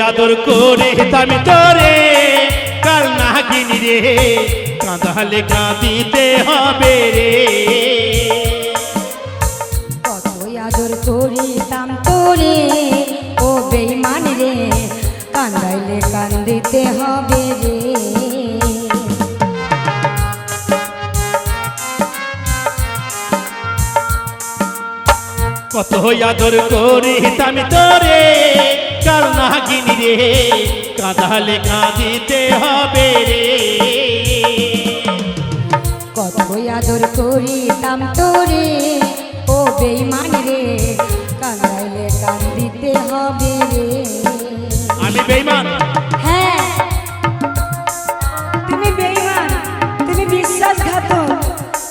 আদর করে আমি তোরে কাল না কিনি রে কাঁদালে কাঁদিতে হবে রে। কত আদর করিতাম তোরে ও বেইমান রে কান্দাইলে কান্দিতে হবে রে। কত আদর করে আমি তোরে কাল না কিনি রে? কাঁদালে কাঁদিতে হবে রে। কত আদর করিতাম তোরে ও বেইমান রে কান্দাইলে কান্দিতে হবে রে। আমি বেইমান হ্যাঁ। তুমি বেইমান তুমি বিশ্বাসঘাতক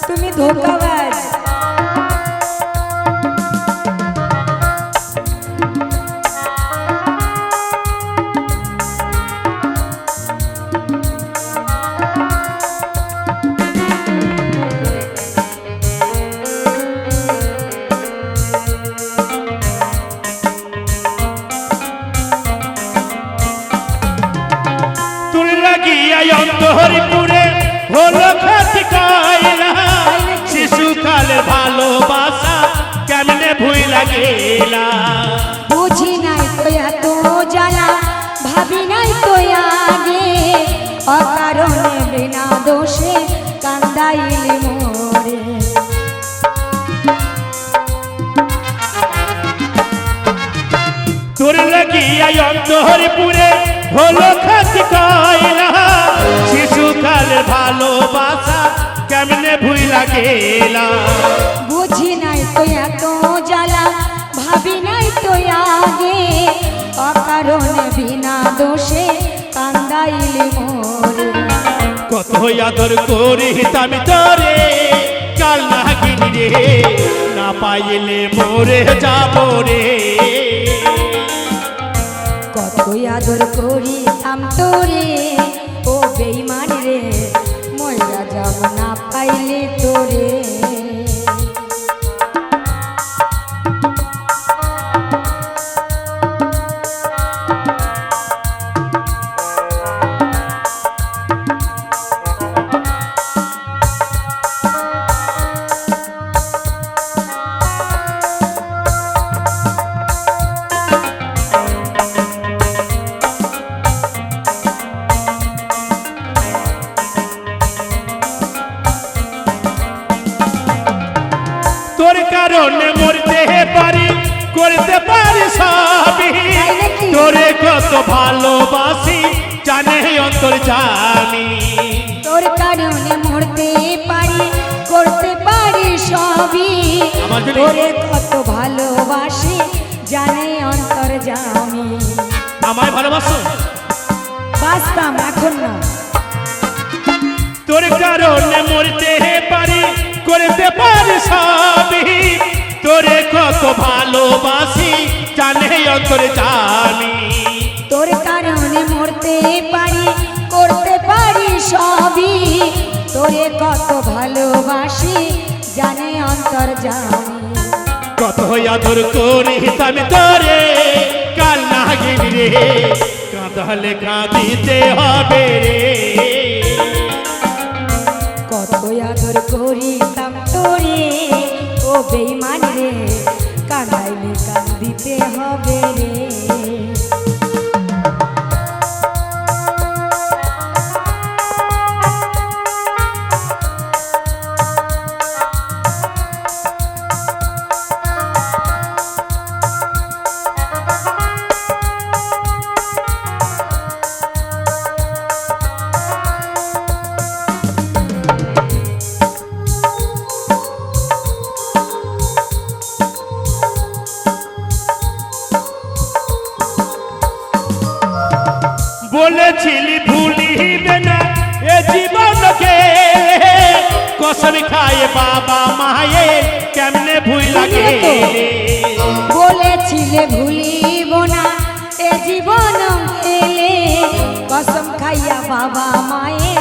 তুমি ধোকাবাজ বুঝি নাই তো এত জ্বালা ভাবি নাই তো আগে। অকারণে বিনা দোষে কান্দাইলি মোরে। তোর লাগিয়া অন্তহরিপুরে হলো খাতি কয়লা। শিশুকালে ভালোবাসা কেমনে ভুই লাগেলা বুঝি নাই তো অকারণে বিনা দোষে কান্দাইলি মোরে। কত আদর করি আমি তোরে কাল না কিনি রে না পাইলে মোরে যাব রে। কত আদর করি আম তোরে ও বেইমান রে ময়রা যাব না পাইলে তোরে। তোর কারণে মরতে পারি করতে পারি সবই? তোরে কত ভালোবাসি জানে অন্তর জানি। তোর কারণে মরতে পারি করতে পারি সবই। তোরে কত ভালোবাসি জানে অন্তর জামি আমায় ভালোবাসো? বাঁচতাম এখন না। তোর কারণে মরতে পারি করতে পারি সবই তোরে কত ভালোবাসি জানে অন্তর জানি। তোর কারণে মরতে পারি করতে পারি সবই। তোরে কত ভালোবাসি জানে অন্তর জামি কত আদর করি আমি তোরে কাল না রে। কাঁদলে কাঁদিতে হবে রে। কত আদর করিতাম তোরে। ও বেইমান রে কান্দাইলে কান্দিতে হবে। কসম খায় বাবা মায়ে কেমনে ভুল লাগে বলেছিলে ভুলিব না এ জীবন এলে কসম খাইয়া বাবা মায়ে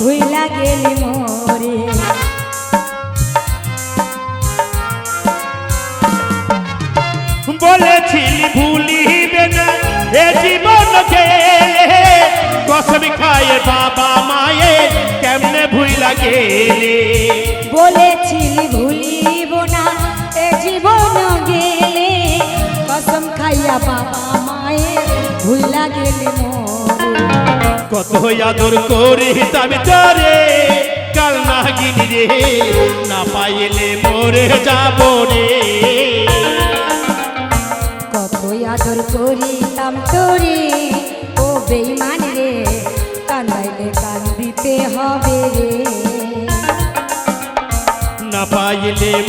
ভুইলা গেলি মোরে। বলেছিলি ভুলিবে না এ জীবন গেলে কসম খায় বাবা মায়ে ভুইলা গেলে। বলেছিলি ভুলিব না এ জীবন গেলে। কসম খাইয়া বাবা মায়ের ভুইলা গেলে কত আদর করে তবে তোরে কাল নাগিনি রে না পাইলে মরে যাব রে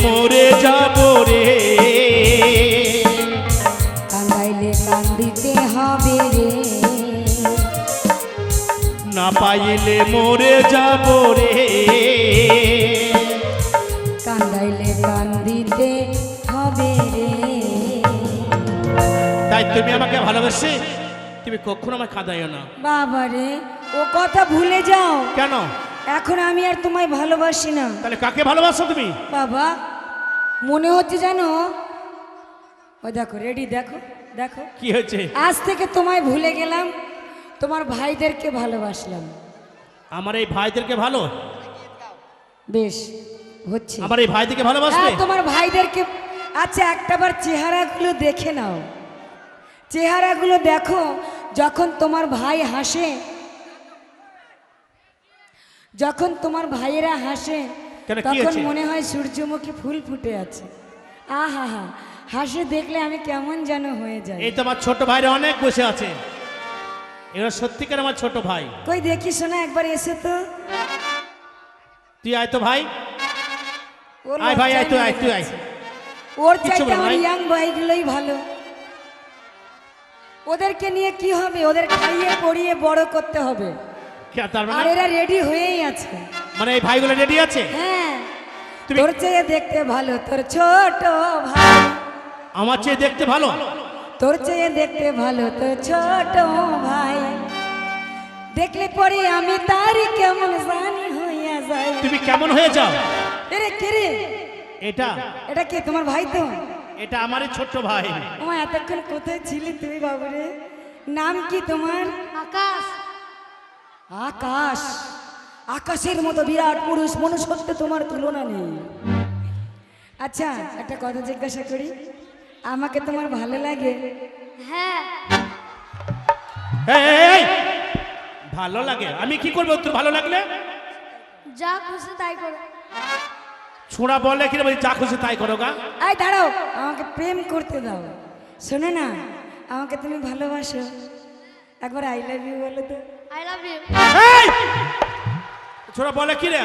মরে যাব রে। কান্দাইলে কান্দিতে হবে রে। না পাইলে মরে যাব রে। কান্দাইলে কান্দিতে হবে রে। তাই তুমি আমাকে ভালোবাসে তুমি কখনো আমাকে কাঁদাইও না। বাবা রে ও কথা ভুলে যাও। কেন? এখন আমি আর তোমায় ভালোবাসি না। তাহলে কাকে ভালোবাসো তুমি? বাবা মনে হচ্ছে জানো? ও দেখো রেডি দেখো দেখো। কি হয়েছে? আজ থেকে তোমায় ভুলে গেলাম তোমার ভাইদেরকে ভালোবাসলাম। আমার এই ভাইদেরকে ভালো? বেশ হচ্ছে। আমার এই ভাইদেরকে ভালোবাসবে? হ্যাঁ তোমার ভাইদেরকে। আচ্ছা একটাবার চেহারাগুলো দেখে নাও। চেহারাগুলো দেখো যখন তোমার ভাই হাসে যখন তোমার ভাইয়েরা হাসে তখন মনে হয় সূর্যমুখী ফুল ফুটে আছে। আহা হা হাসে দেখলে আমি কেমন যেন হয়ে যায় এই তো আমার ছোট ভাইরা অনেক বসে আছে। এরা সত্যিকার আমার ছোট ভাই। কই দেখি শোনা একবার এসে তো। তুই আয় তো ভাই। আয় ভাই আয় তুই আয় তুই আয়। ওর চাইতে আমার। ইয়াং ভাইগুলোই ভালো। ওদেরকে নিয়ে কি হবে? ওদের খাইয়ে পড়িয়ে বড় করতে হবে। কে- তার আর মানে? এরা রেডি হয়েই আছে। মানে এই ভাইগুলো রেডি আছে? হ্যাঁ। তুমি- তোর চেয়ে দেখতে ভালো তোর ছোট ভাই। আমার চেয়ে দেখতে ভালো? তোর চেয়ে দেখতে ভালো তোর ছোট ভাই। দেখলে পরে আমি তারই কেমন জানি হইয়া যাই। তুমি কেমন হয়ে যাও? এরে কে রে? এটা। এটা কে তোমার ভাই তো? এটা আমারই ছোট্ট ভাই। আমার এতক্ষণ কোথায় ছিলি তুমি বাবুরে? নাম কি তোমার? আকাশ। আকাশ। আকাশের মতো বিরাট পুরুষ মনুষ্যত্বে তোমার তুলনা নেই। আচ্ছা একটা কথা জিজ্ঞাসা করি। আমাকে তোমার ভালো লাগে? হ্যাঁ! ভালো লাগে। আমি কি করব? তোর ভালো লাগলে? যা খুশি তাই করো। ছোঁড়া বলে কি রে বলছি, যা খুশি তাই করো গা। আয় দাঁড়াও। আমাকে প্রেম করতে দাও। শোনো না আমাকে তুমি ভালোবাসো। একবার আই লাভ ইউ বলো তো। আই লাভ ইউ এই! ছোড়া বলে কি রে?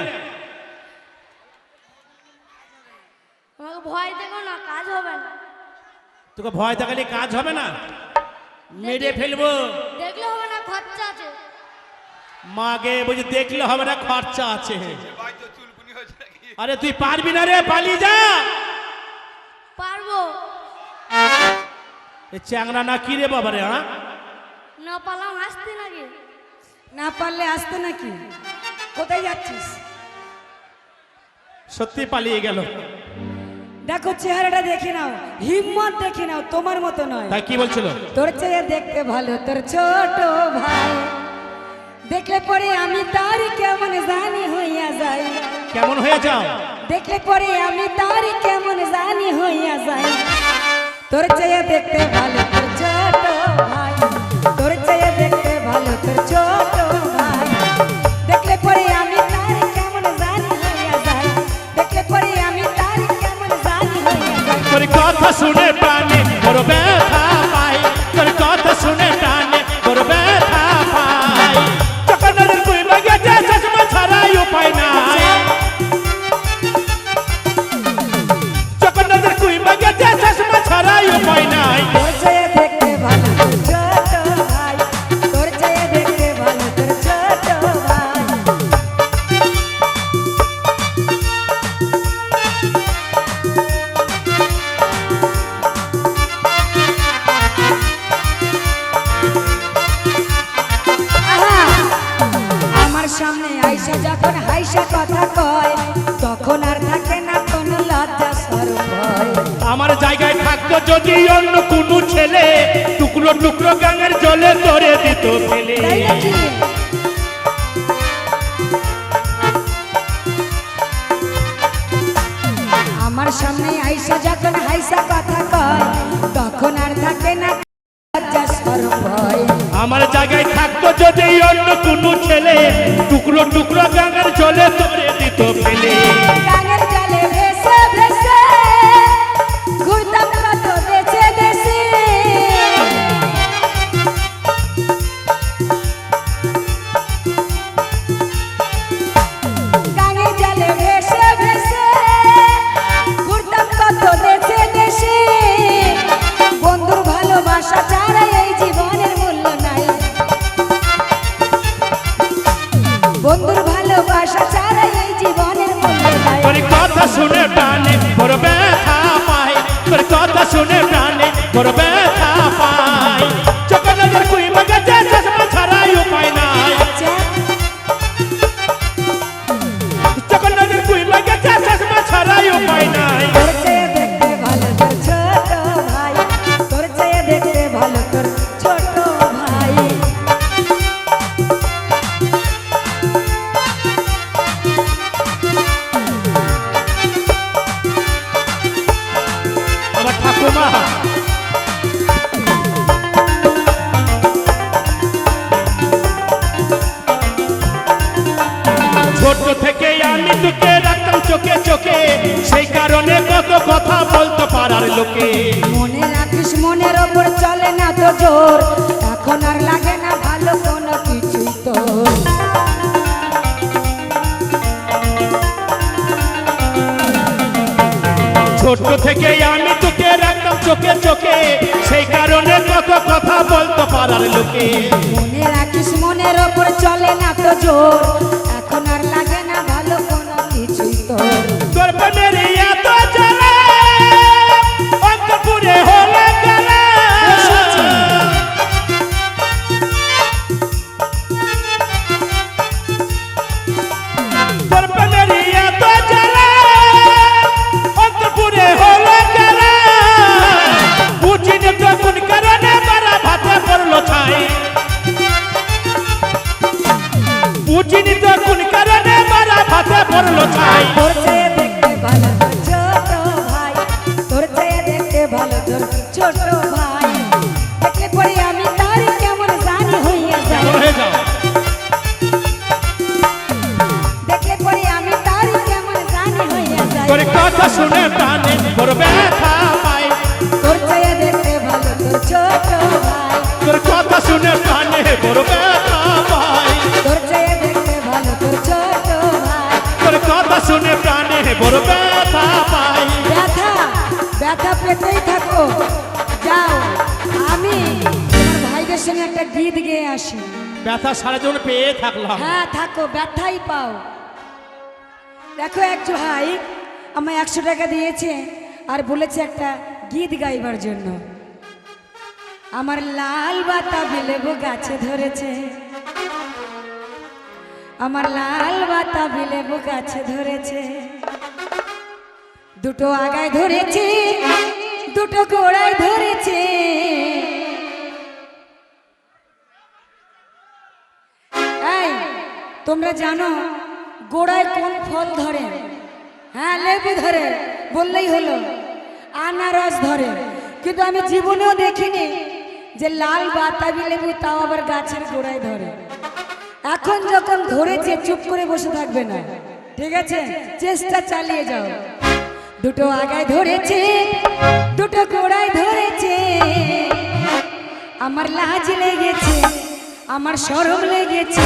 আমাকে ভয় দেখো না কাজ হবে না। তোকে ভয় দেখালে কাজ হবে না? মেরে ফেলব। দেখলে হবে না খরচা আছে। মাগে বলছি দেখলে হবে না খরচা আছে। আরে তুই পারবি না রে পালিয়ে যা। পারব। এ চ্যাংরা না কি রে বাবা রে হ্যাঁ? না পালাম হাসতে নাকি? না পারলে আসতে নাকি? কোথায় যাচ্ছিস? সত্যি পালিয়ে গেল। দেখো চেহারাটা দেখে নাও হিম্মত দেখে নাও তোমার মতো নয়। তাই কি বলছিল? তোর চেয়ে দেখতে ভালো তোর ছোট ভাই। দেখলে পরে আমি তার কেমন জানি হইয়া যাই। কেমন হয়ে যাও? দেখলে পরে আমি তার কেমন জানি হইয়া যাই। তোর চেয়ে দেখতে ভালো তোর ছোট ভাই। তোর চেয়ে দেখতে ভালো তোর ছোট কথা শুনে প্রাণে বড় ব্যথা। cantor আসি। ব্যথা সারা জীবন পেয়ে থাকলাম। হ্যাঁ থাকো ব্যথাই পাও। দেখো এক ভাই আমায় একশো টাকা দিয়েছে আর বলেছে একটা গীত গাইবার জন্য। আমার লাল বাতা বিলেবু গাছে ধরেছে। আমার লাল বাতা বিলেবু গাছে ধরেছে। দুটো আগায় ধরেছে দুটো গোড়ায় ধরেছে। তোমরা জানো, গোড়ায় কোন ফল ধরে? হ্যাঁ লেবু ধরে, বললেই হলো, আনারস ধরে। কিন্তু আমি জীবনেও দেখিনি যে লাল বাতাবি লেবু তাও আবার গাছের গোড়ায় ধরে। এখন যখন ধরেছে, চুপ করে বসে থাকবে না। ঠিক আছে? চেষ্টা চালিয়ে যাও। দুটো আগায় ধরেছে, দুটো গোড়ায় ধরেছে। আমার লাজ লেগেছে, আমার সরব লেগেছে।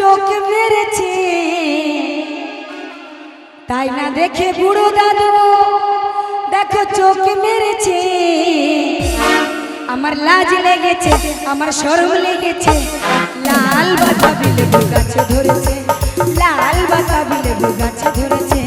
চোখ মেরেছি। তাই না দেখে বুড়ো দাদু? দেখো চোখ মেরেছি। আমার লাজ লেগেছে, আমার সরম লেগেছে। লাল বাতাবি লেবু গাছে ধরেছে, লাল বাতাবি লেবু গাছে ধরেছে।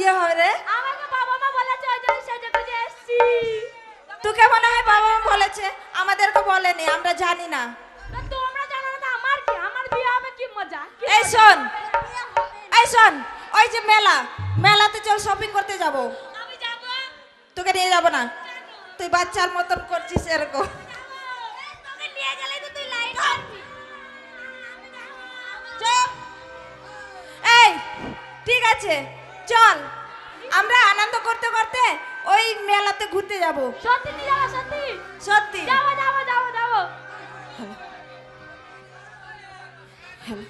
বিয়ে হবে রে। আমাকে তোকে মনে হয় বাবা মা বলেছে? আমাদেরকে বলেনি আমরা জানি না। এই শোন এই শোন ওই যে মেলা মেলাতে চল শপিং করতে যাব। তোকে নিয়ে যাব না। তুই বাচ্চার মতন করছিস এরকম। তোকে নিয়ে ঠিক আছে। চল আমরা আনন্দ করতে করতে ওই মেলাতে ঘুরতে যাব। সত্যি নি যাব সত্যি? সত্যি। যাব যাব যাব যাব। হ্যাঁ